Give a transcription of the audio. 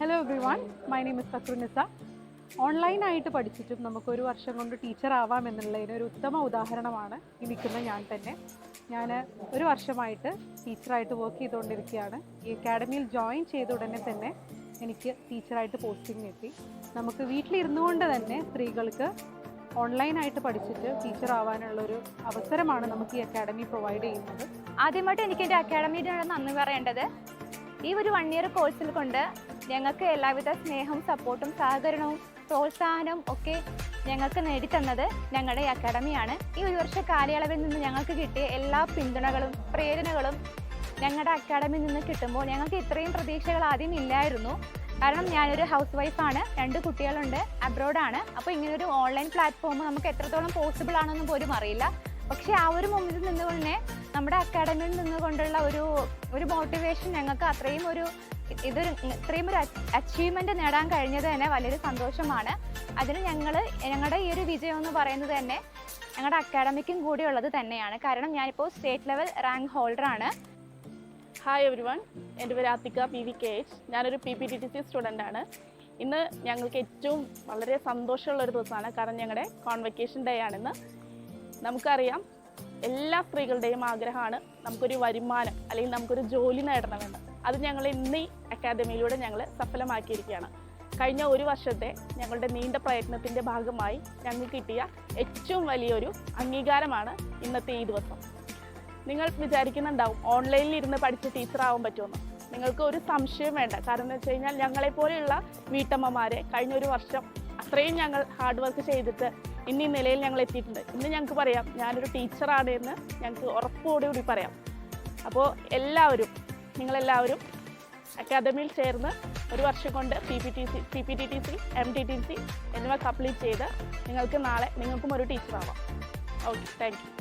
Hello everyone my name is Thakrunisa ഓൺലൈനായിട്ട് പഠിച്ചിട്ടും നമുക്ക് ഒരു വർഷം കൊണ്ട് ടീച്ചർ ആവാം എന്നുള്ളതിന് ഒരു ഉത്തമ ഉദാഹരണമാണ് ഈ നിൽക്കുന്ന ഞാൻ തന്നെ. ഞാൻ ഒരു വർഷമായിട്ട് ടീച്ചറായിട്ട് വർക്ക് ചെയ്തുകൊണ്ടിരിക്കുകയാണ്. ഈ അക്കാഡമിയിൽ ജോയിൻ ചെയ്ത ഉടനെ തന്നെ എനിക്ക് ടീച്ചറായിട്ട് പോസ്റ്റിംഗ് കിട്ടി. നമുക്ക് വീട്ടിലിരുന്നു കൊണ്ട് തന്നെ സ്ത്രീകൾക്ക് ഓൺലൈനായിട്ട് പഠിച്ചിട്ട് ടീച്ചർ ആവാനുള്ള ഒരു അവസരമാണ് നമുക്ക് ഈ അക്കാഡമി പ്രൊവൈഡ് ചെയ്യുന്നത്. ആദ്യമായിട്ട് എനിക്ക് എന്റെ അക്കാഡമിയുടെ നന്ദി പറയേണ്ടത്. ഈ ഒരു വൺ ഇയർ കോഴ്സിൽ കൊണ്ട് ഞങ്ങൾക്ക് എല്ലാവിധ സ്നേഹവും സപ്പോർട്ടും സഹകരണവും പ്രോത്സാഹനവും ഒക്കെ ഞങ്ങൾക്ക് നേടിത്തന്നത് ഞങ്ങളുടെ അക്കാഡമിയാണ് ഈ ഒരു വർഷ കാലയളവിൽ നിന്ന് ഞങ്ങൾക്ക് കിട്ടിയ എല്ലാ പിന്തുണകളും പ്രേരണകളും ഞങ്ങളുടെ അക്കാഡമിയിൽ നിന്ന് കിട്ടുമ്പോൾ ഞങ്ങൾക്ക് ഇത്രയും പ്രതീക്ഷകൾ ആദ്യം ഇല്ലായിരുന്നു. കാരണം ഞാനൊരു ഹൗസ് വൈഫാണ് രണ്ട് കുട്ടികളുണ്ട് അബ്രോഡാണ് അപ്പോൾ ഇങ്ങനൊരു ഓൺലൈൻ പ്ലാറ്റ്ഫോം നമുക്ക് എത്രത്തോളം പോസിബിൾ ആണെന്ന് പോലും അറിയില്ല. പക്ഷേ ആ ഒരു മൊമെന്റിൽ നിന്നുകൊണ്ട് നമ്മുടെ അക്കാഡമിയിൽ നിന്നുകൊണ്ടുള്ള ഒരു ഒരു മോട്ടിവേഷൻ ഞങ്ങൾക്ക് അത്രയും ഒരു ഇതൊരു ഇത്രയും ഒരു അച്ചീവ്മെന്റ് നേടാൻ കഴിഞ്ഞത് തന്നെ വലിയൊരു സന്തോഷമാണ്. അതിന് ഞങ്ങൾ ഞങ്ങളുടെ ഈ ഒരു വിജയം എന്ന് പറയുന്നത് തന്നെ ഞങ്ങളുടെ അക്കാഡമിക്കും കൂടി ഉള്ളത് തന്നെയാണ്. കാരണം ഞാനിപ്പോൾ സ്റ്റേറ്റ് ലെവൽ റാങ്ക് ഹോൾഡറാണ് ഹായ് എവരി വൺ എന്റെ പേര് Athika P V K H ഞാനൊരു P P T T C student ആണ്. ഇന്ന് ഞങ്ങൾക്ക് ഏറ്റവും വളരെ സന്തോഷമുള്ള ഒരു ദിവസമാണ്. കാരണം ഞങ്ങളുടെ കോൺവെക്കേഷൻ ഡേ ആണെന്ന് നമുക്കറിയാം എല്ലാ സ്ത്രീകളുടെയും ആഗ്രഹമാണ് നമുക്കൊരു വരുമാനം അല്ലെങ്കിൽ നമുക്കൊരു ജോലി നേടണമെന്ന്. അത് ഞങ്ങൾ ഇന്ന് അക്കാദമിയിലൂടെ ഞങ്ങൾ സഫലമാക്കിയിരിക്കുകയാണ്. കഴിഞ്ഞ ഒരു വർഷത്തെ ഞങ്ങളുടെ നീണ്ട പ്രയത്നത്തിന്റെ ഭാഗമായി ഞങ്ങൾക്ക് കിട്ടിയ ഏറ്റവും വലിയൊരു അംഗീകാരമാണ് ഇന്നത്തെ ഈ ദിവസം. നിങ്ങൾ വിചാരിക്കുന്നുണ്ടാവും ഓൺലൈനിൽ ഇരുന്ന് പഠിച്ച് ടീച്ചറാവാൻ പറ്റുമെന്ന്. നിങ്ങൾക്ക് ഒരു സംശയം വേണ്ട. കാരണം എന്ന് വെച്ച് കഴിഞ്ഞാൽ ഞങ്ങളെപ്പോലെയുള്ള വീട്ടമ്മമാരെ കഴിഞ്ഞ ഒരു വർഷം അത്രയും ഞങ്ങൾ ഹാർഡ് വർക്ക് ചെയ്തിട്ട് ഇന്ന് നിലയിൽ ഞങ്ങൾ എത്തിയിട്ടുണ്ട്. ഇന്ന് ഞങ്ങൾക്ക് പറയാം ഞാനൊരു ടീച്ചറാണ് എന്ന് ഞങ്ങൾക്ക് ഉറപ്പോടുകൂടി പറയാം. അപ്പോൾ എല്ലാവരും നിങ്ങളെല്ലാവരും അക്കാദമിയിൽ ചേർന്ന് ഒരു വർഷം കൊണ്ട് P P T C P P T T C M T T C എന്നിവ കംപ്ലീറ്റ് ചെയ്ത് നിങ്ങൾക്ക് നാളെ നിങ്ങൾക്കും ഒരു ടീച്ചറാവാം ഓക്കെ താങ്ക് യു